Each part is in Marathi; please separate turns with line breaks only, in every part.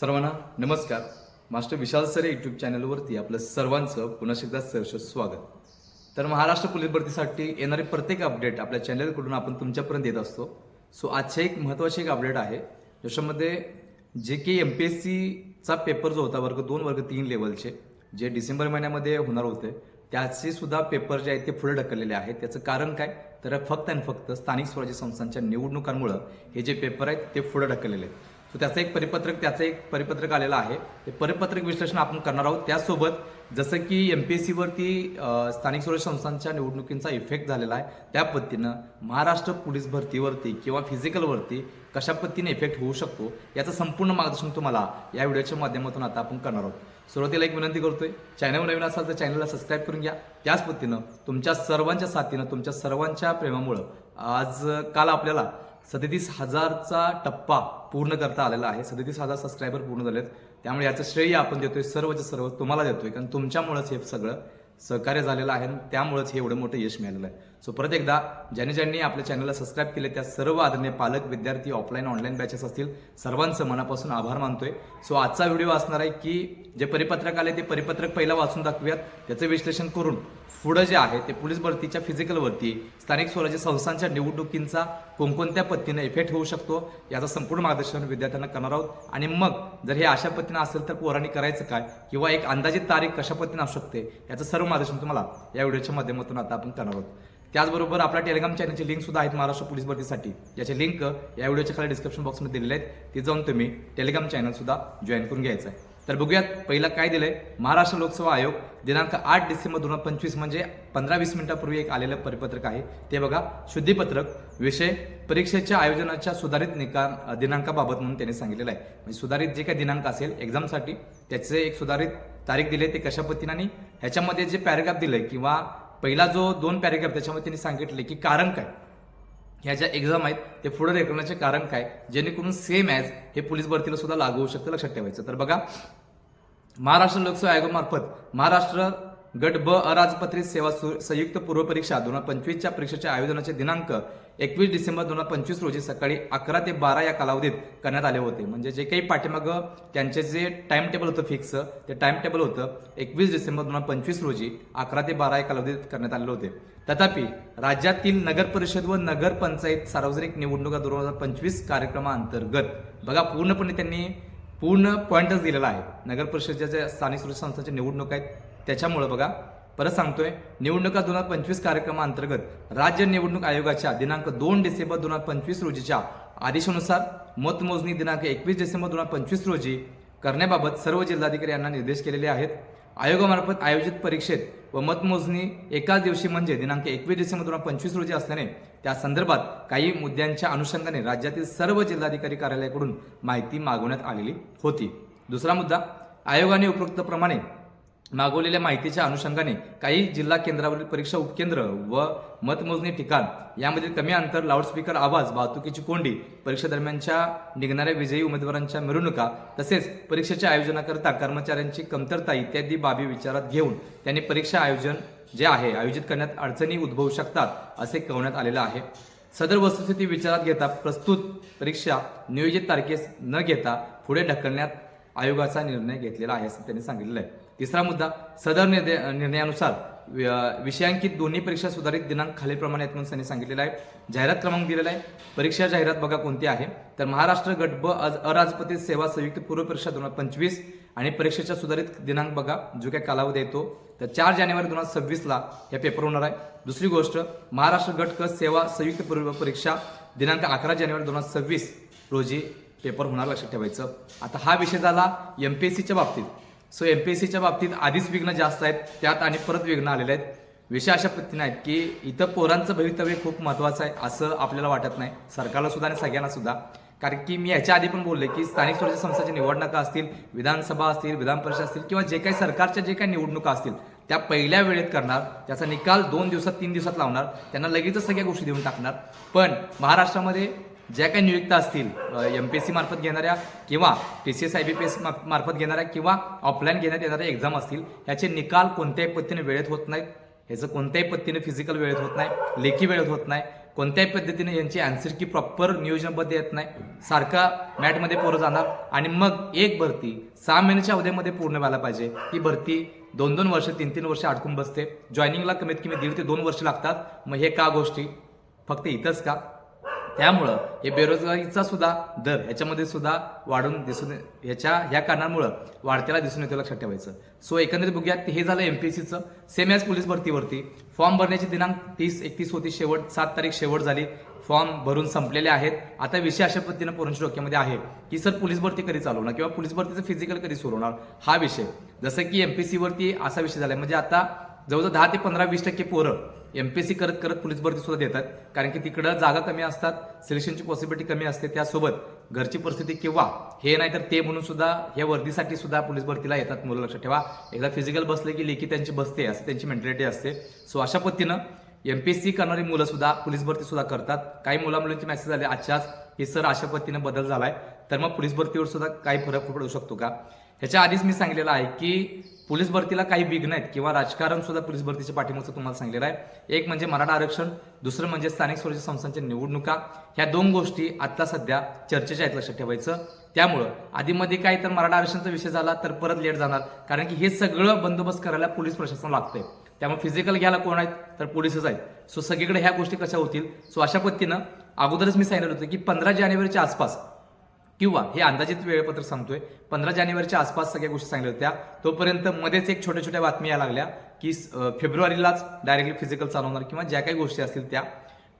सर्वांना नमस्कार. मास्टर विशाल सर यूट्यूब चॅनलवरती आपलं सर्वांचं पुन्हा एकदा सहर्ष स्वागत. तर महाराष्ट्र पोलीस भरतीसाठी येणारे प्रत्येक अपडेट आपल्या चॅनलकडून आपण तुमच्यापर्यंत देत असतो. सो आजचे एक महत्त्वाचे एक अपडेट आहे. ज्याच्यामध्ये जे के एम पी एस सीचा पेपर जो होता वर्ग दोन वर्ग तीन लेवलचे जे डिसेंबर महिन्यामध्ये होणार होते त्याचे सुद्धा पेपर जे आहेत ते पुढे ढकललेले आहेत. त्याचं कारण काय? तर फक्त आणि फक्त स्थानिक स्वराज्य संस्थांच्या निवडणुकांमुळं हे जे पेपर आहेत ते पुढे ढकललेले आहेत. सो त्याचं एक परिपत्रक त्याचं एक परिपत्रक आलेलं आहे. ते परिपत्रक विश्लेषण आपण करणार आहोत. त्यासोबत जसं की एम पी एस सीवरती स्थानिक स्वराज्य संस्थांच्या निवडणुकींचा इफेक्ट झालेला आहे. त्या पद्धतीनं महाराष्ट्र पोलीस भरतीवरती किंवा फिजिकलवरती कशा पद्धतीने इफेक्ट होऊ शकतो याचं संपूर्ण मार्गदर्शन तुम्हाला या व्हिडिओच्या माध्यमातून आता आपण करणार आहोत. सुरुवातीला एक विनंती करतोय चॅनल नवीन असाल तर चॅनलला सबस्क्राईब करून घ्या. त्याच पद्धतीनं तुमच्या सर्वांच्या साथीनं तुमच्या सर्वांच्या प्रेमामुळं आज काल आपल्याला सदतीस हजारचा टप्पा पूर्ण करता आलेला आहे. सदतीस हजार सबस्क्रायबर पूर्ण झालेत. त्यामुळे याचं श्रेय आपण देतोय सर्वच्या सर्व तुम्हाला देतोय. कारण तुमच्यामुळेच हे सगळं सहकार्य झालेलं आहे आणि त्यामुळेच हे एवढं मोठं यश मिळालेलं आहे. सो परत एकदा ज्यांनी ज्यांनी आपल्या चॅनलला सबस्क्राईब केले त्या सर्व आदरणीय पालक विद्यार्थी ऑफलाईन ऑनलाईन बॅचेस असतील सर्वांचं मनापासून आभार मानतोय. सो आजचा व्हिडिओ असणार आहे की जे परिपत्रक आले ते परिपत्रक पहिला वाचून दाखवूयात. त्याचं विश्लेषण करून पुढं जे आहे ते पोलीस भरतीच्या फिजिकलवरती स्थानिक स्वराज्य संस्थांच्या निवडणुकींचा कोणकोणत्या पद्धतीने इफेक्ट होऊ शकतो याचं संपूर्ण मार्गदर्शन विद्यार्थ्यांना करणार आहोत. आणि मग जर हे अशा पद्धतीनं असेल तर पोरांनी करायचं काय किंवा एक अंदाजित तारीख कशा पद्धतीने असू शकते याचं सर्व मार्गदर्शन तुम्हाला या व्हिडिओच्या माध्यमातून आता आपण करणार आहोत. त्याचबरोबर आपल्या टेलिग्राम चॅनलची लिंक सुद्धा आहेत महाराष्ट्र पोलीस भरतीसाठी. याचे लिंक या व्हिडिओच्या खाली डिस्क्रिप्शन बॉक्समध्ये दिलेले आहेत. ते जाऊन तुम्ही टेलिग्राम चॅनलसुद्धा जॉईन करून घ्यायचं आहे. तर बघूयात पहिला काय दिलंय? महाराष्ट्र लोकसेवा आयोग दिनांक आठ डिसेंबर दोन हजार पंचवीस म्हणजे पंधरा वीस मिनिटापूर्वी एक आलेलं परिपत्रक आहे. ते बघा शुद्धीपत्रक विषय परीक्षेच्या आयोजनाच्या सुधारित निकाल दिनांकाबाबत म्हणून त्यांनी सांगितलेलं आहे. म्हणजे सुधारित जे काही दिनांक असेल एक्झामसाठी त्याचे एक सुधारित तारीख दिले ते कशा पद्धतीने आणि ह्याच्यामध्ये जे पॅरेग्राफ दिले किंवा पहिला जो दोन पॅरेग्राफ त्याच्यामध्ये त्यांनी सांगितले की कारण काय? ह्या ज्या एक्झाम आहेत ते पुढे रेकरण्याचे कारण काय? जेणेकरून सेम ॲज हे पोलीस भरतीला सुद्धा लागू होऊ शकतं लक्षात ठेवायचं. तर बघा महाराष्ट्र लोकसेवा आयोगामार्फत महाराष्ट्र गट ब अराजपत्रित सेवा सु- संयुक्त पूर्व परीक्षा दोन हजार पंचवीसच्या परीक्षेच्या आयोजनाचे दिनांक एकवीस डिसेंबर दोन हजार पंचवीस रोजी सकाळी अकरा ते बारा या कालावधीत करण्यात आले होते. म्हणजे जे काही पाठीमागं त्यांचे जे टाइम टेबल होतं फिक्स ते टाइम टेबल होतं एकवीस डिसेंबर दोन हजार पंचवीस रोजी अकरा ते बारा या कालावधीत करण्यात आले होते. तथापि राज्यातील नगर परिषद व नगर पंचायत सार्वजनिक निवडणुका दोन हजार पंचवीस कार्यक्रमाअंतर्गत बघा पूर्णपणे त्यांनी पूर्ण पॉईंटच दिलेला आहे. नगर परिषदेच्या ज्या स्थानिक सुरक्षा संस्थांच्या निवडणुका आहेत त्याच्यामुळं बघा परत सांगतोय निवडणुका दोन हजार पंचवीस कार्यक्रमाअंतर्गत राज्य निवडणूक आयोगाच्या दिनांक दोन डिसेंबर दोन हजार पंचवीस रोजीच्या आदेशानुसार मतमोजणी दिनांक एकवीस डिसेंबर दोन हजार पंचवीस रोजी करण्याबाबत सर्व जिल्हाधिकारी यांना निर्देश केलेले आहेत. आयोगामार्फत आयोजित परीक्षेत व मतमोजणी एकाच दिवशी म्हणजे दिनांक एकवीस डिसेंबर दोन हजार पंचवीस रोजी असल्याने त्या संदर्भात काही मुद्द्यांच्या अनुषंगाने राज्यातील सर्व जिल्हाधिकारी कार्यालयाकडून माहिती मागवण्यात आलेली होती. दुसरा मुद्दा आयोगाने उपरोक्तप्रमाणे मागवलेल्या माहितीच्या अनुषंगाने काही जिल्हा केंद्रावरील परीक्षा उपकेंद्र व मतमोजणी ठिकाण यामधील कमी अंतर लाऊडस्पीकर आवाज वाहतुकीची कोंडी परीक्षा दरम्यानच्या निघणाऱ्या विजयी उमेदवारांच्या मिरवणुका तसेच परीक्षेच्या आयोजनाकरता कर्मचाऱ्यांची कमतरता इत्यादी बाबी विचारात घेऊन त्यांनी परीक्षा आयोजन जे आहे आयोजित करण्यात अडचणी उद्भवू शकतात असे कळवण्यात आलेलं आहे. सदर वस्तुस्थिती विचारात घेता प्रस्तुत परीक्षा नियोजित तारखेस न घेता पुढे ढकलण्यात आयोगाचा निर्णय घेतलेला आहे असं त्यांनी सांगितलेलं आहे तिसरा मुद्दा सदर निर्दे निर्णयानुसार विषयांकित दोन्ही परीक्षा सुधारित दिनांक खालीलप्रमाणे आहेत म्हणून त्यांनी सांगितलेला आहे. जाहिरात क्रमांक दिलेला आहे. परीक्षा जाहिरात बघा कोणती आहे. तर महाराष्ट्र गट ब अज- अराजपती सेवा संयुक्त पूर्व परीक्षा दोन हजार पंचवीस आणि परीक्षेच्या सुधारित दिनांक बघा जो काही कालावधी येतो तर चार जानेवारी दोन हजार सव्वीसला हे पेपर होणार आहे. दुसरी गोष्ट महाराष्ट्र गट क सेवा संयुक्त पूर्व परीक्षा दिनांक अकरा जानेवारी दोन हजार सव्वीस रोजी पेपर होणार लक्षात ठेवायचं. आता हा विषय झाला एम पी एस सीच्या बाबतीत. सो एम पी एस सीच्या बाबतीत आधीच विघ्न जास्त आहेत त्यात आणि परत विघ्न आलेले आहेत. विषय अशा पद्धतीने आहेत की इथं पोरांचं भवितव्य खूप महत्त्वाचं आहे असं आपल्याला वाटत नाही. सरकारला सुद्धा आणि सगळ्यांना सुद्धा. कारण की मी याच्या आधी पण बोलले की स्थानिक स्वराज्य संस्थांच्या निवडणुका असतील विधानसभा असतील विधान परिषद असतील किंवा जे काही सरकारच्या जे काही निवडणुका असतील त्या पहिल्या वेळेत करणार त्याचा निकाल दोन दिवसात तीन दिवसात लावणार त्यांना लगेचच सगळ्या गोष्टी देऊन टाकणार. पण महाराष्ट्रामध्ये ज्या काही नियुक्त्या असतील एम पी एस सी मार्फत घेणाऱ्या किंवा T C S I B P S मार्फत घेणाऱ्या किंवा ऑफलाईन घेण्यात येणाऱ्या एक्झाम असतील ह्याचे निकाल कोणत्याही पद्धतीने वेळेत होत नाहीत. ह्याचं कोणत्याही पद्धतीने फिजिकल वेळेत होत नाही लेखी वेळेत होत नाही. कोणत्याही पद्धतीने यांची आन्सर की प्रॉपर नियोजनबद्ध येत नाही. सारखा मॅटमध्ये पोरं जाणार आणि मग एक भरती सहा महिन्याच्या अवधीमध्ये पूर्ण व्हायला पाहिजे. ही भरती दोन दोन वर्ष तीन तीन वर्ष अडकून बसते. जॉईनिंगला कमीत कमी दीड ते दोन वर्ष लागतात. मग हे का गोष्टी? फक्त इथंच का? त्यामुळं हे बेरोजगारीचा सुद्धा दर ह्याच्यामध्ये सुद्धा वाढून दिसून ह्याच्या ह्या कारणामुळं वाढत्याला दिसून येतो लक्षात ठेवायचं. सो एकंदरीत बघूयात हे झालं एम पी ए सीचं सेम ॲज पोलीस भरतीवरती. फॉर्म भरण्याची दिनांक तीस एकतीस होती शेवट सात तारीख शेवट झाली. फॉर्म भरून संपलेले आहेत. आता विषय अशा पद्धतीनं पोरांच्या डोक्यामध्ये आहे की सर पोलीस भरती कधी चालवणार किंवा पोलीस भरतीचं फिजिकल कधी सुरू होणार? हा विषय. जसं की एम पी सीवरती असा विषय झाला म्हणजे आता जवळजवळ दहा ते पंधरा वीस टक्के पोरं एम पी ए सी करत करत पोलीस भरती सुद्धा देतात. कारण की तिकडं जागा कमी असतात सिलेक्शनची पॉसिबिलिटी कमी असते. त्यासोबत घरची परिस्थिती किंवा हे नाही तर ते म्हणून सुद्धा या वर्दीसाठी सुद्धा पोलीस भरतीला येतात मुलं लक्षात ठेवा. एकदा फिजिकल बसले की लेखी त्यांची बसते असं त्यांची मेंटॅलिटी असते. सो अशा पद्धतीनं एम पी करणारी मुलं सुद्धा पोलीस भरती सुद्धा करतात. काही मुलामुलींचे मॅसेज मेसेज आले आजच्याच की सर अशा पद्धतीनं बदल झालाय. तर मग पोलीस भरतीवर सुद्धा काही फरक पडू शकतो का? ह्याच्या आधीच मी सांगितलेलं आहे की पोलीस भरतीला काही विघ्न आहेत किंवा राजकारण सुद्धा पोलीस भरतीच्या पाठिंबाचं तुम्हाला सांगितलेलं आहे. एक म्हणजे मराठा आरक्षण दुसरं म्हणजे स्थानिक स्वराज्य संस्थांच्या निवडणुका. ह्या दोन गोष्टी आता सध्या चर्चेच्या आहेत लक्षात ठेवायचं. त्यामुळं आधीमध्ये काय तर मराठा आरक्षणचा विषय झाला तर परत लेट जाणार. कारण की हे सगळं बंदोबस्त करायला पोलीस प्रशासन लागतंय. त्यामुळे फिजिकल घ्यायला कोण आहेत? तर पोलीसच आहेत. सो सगळीकडे ह्या गोष्टी कशा होतील? सो अशा पद्धतीनं अगोदरच मी सांगितलं होतं की पंधरा जानेवारीच्या आसपास किंवा हे अंदाजित वेळपत्र सांगतोय पंधरा जानेवारीच्या आसपास सगळ्या गोष्टी सांगितल्या होत्या. तोपर्यंत मध्येच एक छोट्या छोट्या बातम्या लागल्या की फेब्रुवारीलाच डायरेक्टली फिजिकल चालवणार किंवा ज्या काही गोष्टी असतील त्या.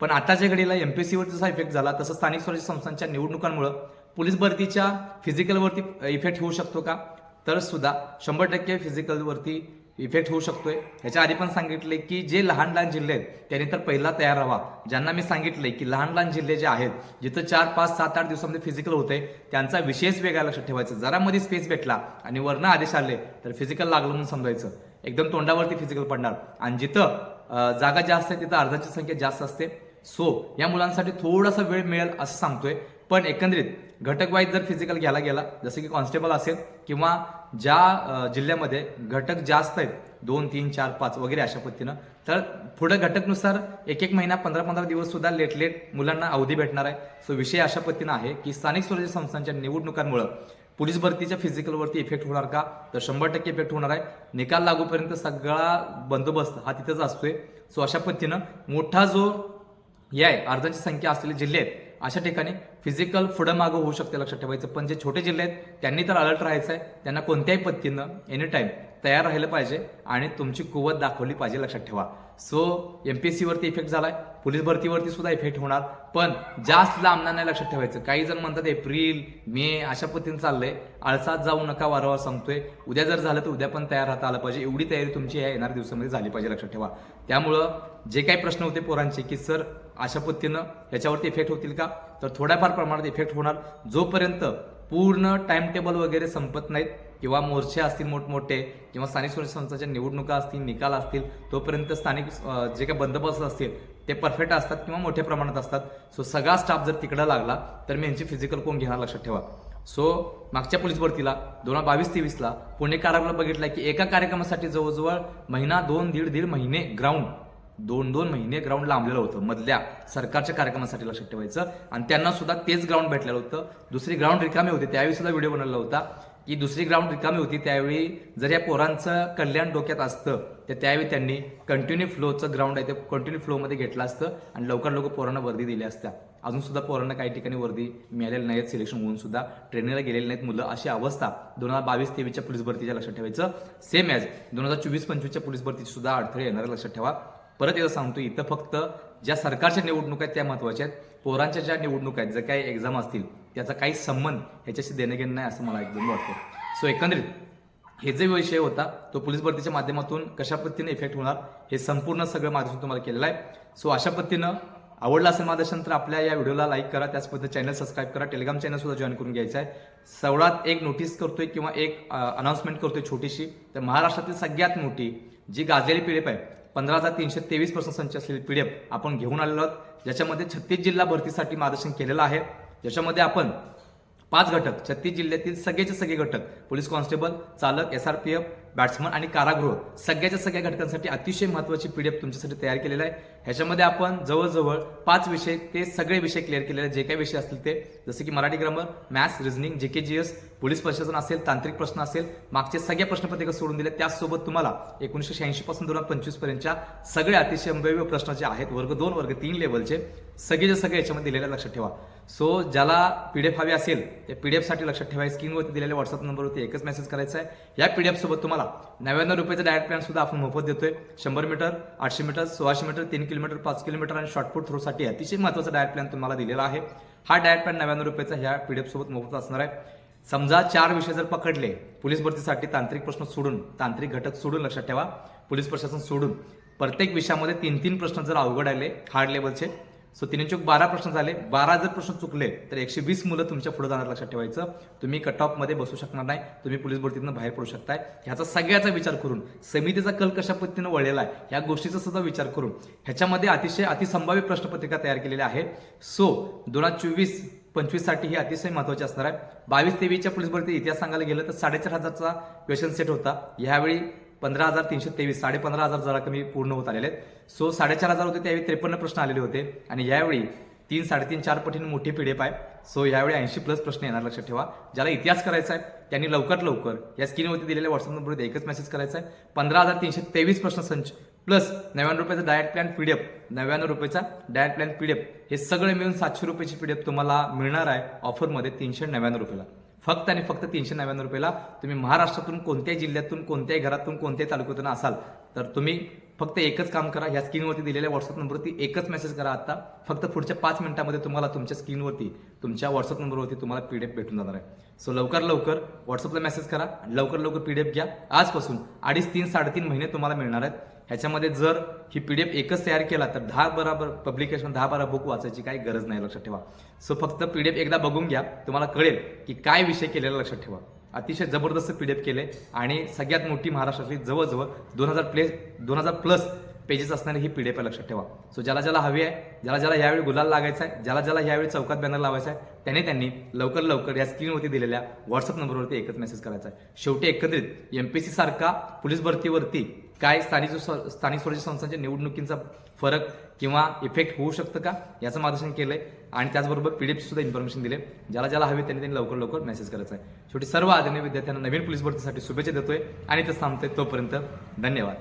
पण आताच्या घडीला एमपीएससीवर जसा इफेक्ट झाला तसं स्थानिक स्वराज्य संस्थांच्या निवडणुकांमुळे पोलीस भरतीच्या फिजिकलवरती इफेक्ट होऊ शकतो का? तर सुद्धा शंभर टक्के फिजिकलवरती इफेक्ट होऊ शकतोय. ह्याच्या आधी पण सांगितले की जे लहान लहान जिल्हे आहेत त्यांनी तर पहिला तयार राहा ज्यांना मी सांगितले की लहान लहान जिल्हे जे आहेत जिथं चार पाच सात आठ दिवसामध्ये फिजिकल होते त्यांचा विशेष वेगळा लक्षात ठेवायचं. जरा मध्ये स्पेस भेटला आणि वरनं आदेश आले तर फिजिकल लागलं म्हणून समजायचं. एकदम तोंडावरती फिजिकल पडणार. आणि जिथं जागा जास्त आहे तिथं अर्धाची संख्या जास्त असते. सो या मुलांसाठी थोडासा वेळ मिळेल असं सांगतोय. पण एकंदरीत घटक वाईज जर फिजिकल घ्यायला गेला जसं की कॉन्स्टेबल असेल किंवा ज्या जिल्ह्यामध्ये घटक जास्त आहेत दोन तीन चार पाच वगैरे अशा पद्धतीनं तर पुढं घटकनुसार एक एक महिना पंधरा पंधरा दिवस सुद्धा लेट लेट मुलांना अवधी भेटणार आहे. सो विषय अशा पद्धतीनं आहे की स्थानिक स्वराज्य संस्थांच्या निवडणुकांमुळं पोलीस भरतीच्या फिजिकलवरती इफेक्ट होणार का? तर शंभर टक्के इफेक्ट होणार आहे. निकाल लागूपर्यंत सगळा बंदोबस्त हा तिथंच असतोय. सो अशा पद्धतीनं मोठा जो हे आहे अर्जांची संख्या असलेले जिल्हे आहेत अशा ठिकाणी फिजिकल पुढं मागं होऊ शकते लक्षात ठेवायचं. पण जे छोटे जिल्हे आहेत त्यांनी तर अलर्ट राहायचं आहे. त्यांना कोणत्याही पद्धतीनं एनी टाईम तयार राहिलं पाहिजे आणि तुमची कुवत दाखवली पाहिजे लक्षात ठेवा. सो एम पी एस सीवरती इफेक्ट झालाय. पोलीस भरतीवरती सुद्धा इफेक्ट होणार. पण जास्त लांबणार नाही लक्षात ठेवायचं. काही जण म्हणतात एप्रिल मे अशा पद्धतीने चाललंय. आळसात जाऊ नका वारंवार सांगतोय. उद्या जर झालं तर उद्या पण तयार राहता आलं पाहिजे. एवढी तयारी तुमची या येणाऱ्या दिवसामध्ये झाली पाहिजे लक्षात ठेवा. त्यामुळं जे काही प्रश्न होते पोरांचे की सर अशा पद्धतीनं याच्यावरती इफेक्ट होतील का? तर थोड्याफार प्रमाणात इफेक्ट होणार. जोपर्यंत पूर्ण टाइम टेबल वगैरे संपत नाहीत किंवा मोर्चे असतील मोठमोठे किंवा स्थानिक स्वराज्य संस्थांच्या निवडणुका असतील निकाल असतील तोपर्यंत स्थानिक जे काही बंदोबस्त असतील ते परफेक्ट असतात किंवा मोठ्या प्रमाणात असतात. सो सगळा स्टाफ जर तिकडं लागला तर मी यांची फिजिकल कोण घेणार लक्षात ठेवा. सो मागच्या पोलीस भरतीला दोन हजार बावीस तेवीसला पुणे कारागृह बघितला की एका कार्यक्रमासाठी जवळजवळ महिना दोन दीड दीड महिने ग्राउंड दोन दोन महिने ग्राउंड लांबलेलं होतं. मधल्या सरकारच्या कार्यक्रमासाठी लक्षात ठेवायचं. आणि त्यांना सुद्धा तेच ग्राउंड भेटलेलं होतं. दुसरी ग्राउंड रिकामी होती. त्यावेळी सुद्धा व्हिडिओ बनवला होता. की दुसरी ग्राउंड रिकामी होती. त्यावेळी जर या पोरांचं कल्याण डोक्यात असतं तर त्यावेळी त्यांनी कंटिन्यू फ्लोचं ग्राउंड आहे ते कंटिन्यू फ्लोमध्ये घेतलं असतं आणि लवकर लवकर पोरांना वर्दी दिल्या असत्या. अजून सुद्धा पोरांना काही ठिकाणी वर्दी मिळालेली नाहीत. सिलेक्शन होऊन सुद्धा ट्रेनिंगला गेलेली नाहीत मुलं. अशी अवस्था दोन हजार बावीस तेवीसच्या पोलीस भरतीच्या लक्षात ठेवायचं. सेम ॲज दोन हजार चोवीस पंचवीसच्या पोलीस भरतीची सुद्धा अडथळे येणार लक्षात ठेवा. परत एकदा सांगतो इथं फक्त ज्या सरकारच्या निवडणुका आहेत त्या महत्त्वाच्या आहेत. पोरांच्या ज्या निवडणुका आहेत ज्या काही एक्झाम असतील त्याचा काही संबंध ह्याच्याशी देणं घेणं नाही असं मला एकदम वाटतं. सो एकंदरीत हे जे विषय होता तो पोलीस भरतीच्या माध्यमातून कशा पद्धतीने इफेक्ट होणार हे संपूर्ण सगळं मार्गदर्शन तुम्हाला केलेलं आहे. सो अशा पद्धतीनं आवडलं असेल मार्गदर्शन तर आपल्या या व्हिडिओला लाईक करा त्याच पद्धती चॅनल सबस्क्राईब करा टेलिग्राम चॅनल सुद्धा जॉईन करून घ्यायचा आहे. सवळात एक नोटीस करतोय किंवा एक अनाउन्समेंट करतोय छोटीशी तर महाराष्ट्रातील सगळ्यात मोठी जी गाजलेली पिढीप आहे पंधरा हजार तीनशे तेवीस पर्सेंट संच असलेली एफ आपण घेऊन आलेलो आहोत. ज्याच्यामध्ये छत्तीस जिल्हा भरतीसाठी मार्गदर्शन केलेलं आहे. ज्याच्यामध्ये आपण पाच घटक छत्तीस जिल्ह्यातील सगळेचे सगळे घटक पोलीस कॉन्स्टेबल चालक S R P F bandsman आणि कारागृह सगळ्याच्या सगळ्या घटकांसाठी अतिशय महत्वाची एफ तुमच्यासाठी तयार केलेला आहे. ह्याच्यामध्ये आपण जवळजवळ पाच विषय ते सगळे विषय क्लिअर केलेले आहेत. जे काही विषय असतील ते जसे की मराठी ग्रामर मॅथ्स रिझनिंग जे के जी एस पोलीस प्रशासन असेल तांत्रिक प्रश्न असेल मागचे सगळ्या प्रश्नपत्रिका सोडून दिले त्याचसोबत तुम्हाला एकोणीसशे शहाऐंशी पासून दोन हजार पंचवीस पर्यंतच्या सगळे अतिशय अंबेव्य प्रश्न जे आहेत वर्ग दोन वर्ग तीन लेवलचे सगळेच्या सगळे याच्यामध्ये दिलेल्या लक्षात ठेवा. सो ज्याला पी डी एफ हवी असेल त्या पी डी एफसाठी लक्षात ठेवा स्क्रीनवरती दिलेल्या व्हॉट्सअप नंबरवरती एकच मेसेज करायचा आहे. या पी डी एफसोबत तुम्हाला नव्याण्णव रुपयाचा डायरेक्ट प्लॅन सुद्धा आपण मोफत देतोय. शंभर मीटर आठशे मीटर सोळाशे मीटर तीन किलोमीटर पाच किलोमीटर आणि शॉर्टपुट थ्रोसाठी अतिशय महत्त्वाचा डायट प्लॅन तुम्हाला दिलेला आहे. हा डायट प्लॅन नव्याण्णव रुपयाचा ह्या पीडीएफ सोबत मोफत असणार आहे. समजा चार विषय जर पकडले पोलीस भरतीसाठी तांत्रिक प्रश्न सोडून तांत्रिक घटक सोडून लक्षात ठेवा. पोलीस प्रशासन सोडून प्रत्येक विषयामध्ये तीन तीन प्रश्न जर अवघड आले हार्ड लेवलचे सो तीन चूक बारा प्रश्न झाले. बारा जर प्रश्न चुकले तर एकशे वीस मुलं तुमच्यापुढे जाणार लक्षात ठेवायचं. तुम्ही कट ऑफमध्ये बसू शकणार नाही. तुम्ही पोलीस भरतीतनं बाहेर पडू शकताय. ह्याचा सगळ्याचा विचार करून समितीचा कल कशा पद्धतीनं वळलेला आहे ह्या गोष्टीचा सुद्धा विचार करून ह्याच्यामध्ये अतिशय अतिसंभाव्य प्रश्नपत्रिका तयार केलेल्या आहे सो दोन हजार चोवीस पंचवीससाठी ही अतिशय महत्वाची असणार आहे. बावीस तेवीसच्या पोलीस भरती इतिहास सांगायला गेलं तर साडेचार हजारचा क्वेश्चन सेट होता. यावेळी पंधरा हजार तीनशे तेवीस साडे पंधरा हजार जरा कमी पूर्ण होत आलेले आहेत. सो साडेचार हजार होते त्यावेळी त्रेपन्न प्रश्न आलेले होते. आणि यावेळी तीन साडेतीन चार पटीने मोठी पीडीएफ आहे सो यावेळी ऐंशी प्लस प्रश्न येणार लक्षात ठेवा. ज्याला इतिहास करायचा आहे त्यांनी लवकरात लवकर या स्क्रीनवरती दिलेल्या व्हॉट्सअप नंबरवर एकच मेसेज करायचा आहे. पंधरा हजार तीनशे तेवीस प्रश्न संच प्लस नव्याण्णव रुपयाचा डायट प्लॅन पीडीएफ नव्याण्णव रुपयाचा डायट प्लॅन पीडीएफ हे सगळे मिळून सातशे रुपयाची पीडीएफ तुम्हाला मिळणार आहे ऑफरमध्ये तीनशे नव्याण्णव रुपयाला. फक्त आणि फक्त तीनशे नव्याण्णव रुपयाला तुम्ही महाराष्ट्रातून कोणत्याही जिल्ह्यातून कोणत्याही घरातून कोणत्याही तालुक्यातून असाल तर तुम्ही फक्त एकच काम करा ह्या स्क्रीनवरती दिलेल्या व्हॉट्सअप नंबरवरती एकच मेसेज करा आता. फक्त पुढच्या पाच मिनिटामध्ये तुम्हाला तुमच्या स्क्रीनवरती तुमच्या व्हॉट्सअप नंबरवरती तुम्हाला पीडीएफ भेटून जाणार आहे. सो लवकर लवकर व्हॉट्सअपला मेसेज करा आणि लवकर लवकर पीडीएफ घ्या. आजपासून अडीच तीन साडेतीन महिने तुम्हाला मिळणार आहेत. ह्याच्यामध्ये जर ही पीडीएफ एकच तयार केला तर दहा बराबर पब्लिकेशन दहा बारा बुक वाचायची काही गरज नाही लक्षात ठेवा. सो फक्त पीडीएफ एकदा बघून घ्या. तुम्हाला कळेल की काय विषय केलेला लक्षात ठेवा. अतिशय जबरदस्त पीडीएफ केले आणि सगळ्यात मोठी महाराष्ट्रातली जवळजवळ दोन हजार प्लेस दोन हजार प्लस पेजेस असणारी ही पी डी एफ लक्षात ठेवा. सो ज्याला ज्याला हवी आहे ज्याला ज्याला यावेळी गुलाल लागायचा आहे ज्याला ज्याला यावेळी चौकात बॅनर लावायचा आहे त्याने त्यांनी लवकर लवकर या स्क्रीनवरती दिलेल्या व्हॉट्सअप नंबरवरती एकच मेसेज करायचा आहे. शेवटी एकत्रित एम पी सी सारखा पोलीस भरतीवरती काय स्थानिक स्थानिक स्वराज्य संस्थांच्या निवडणुकींचा फरक किंवा इफेक्ट होऊ शकतं का? याचं मार्गदर्शन केलं आहे आणि त्याचबरोबर पी पीडीएफ सुद्धा इन्फॉर्मेशन दिले ज्याला ज्याला हवे त्यांनी त्यांनी लवकर लवकर मेसेज करायचा आहे. शेवटी सर्व आदरणीय विद्यार्थ्यांना नवीन पोलीस भरतीसाठी शुभेच्छा देतोय. आणि ते थांबतोय तोपर्यंत धन्यवाद.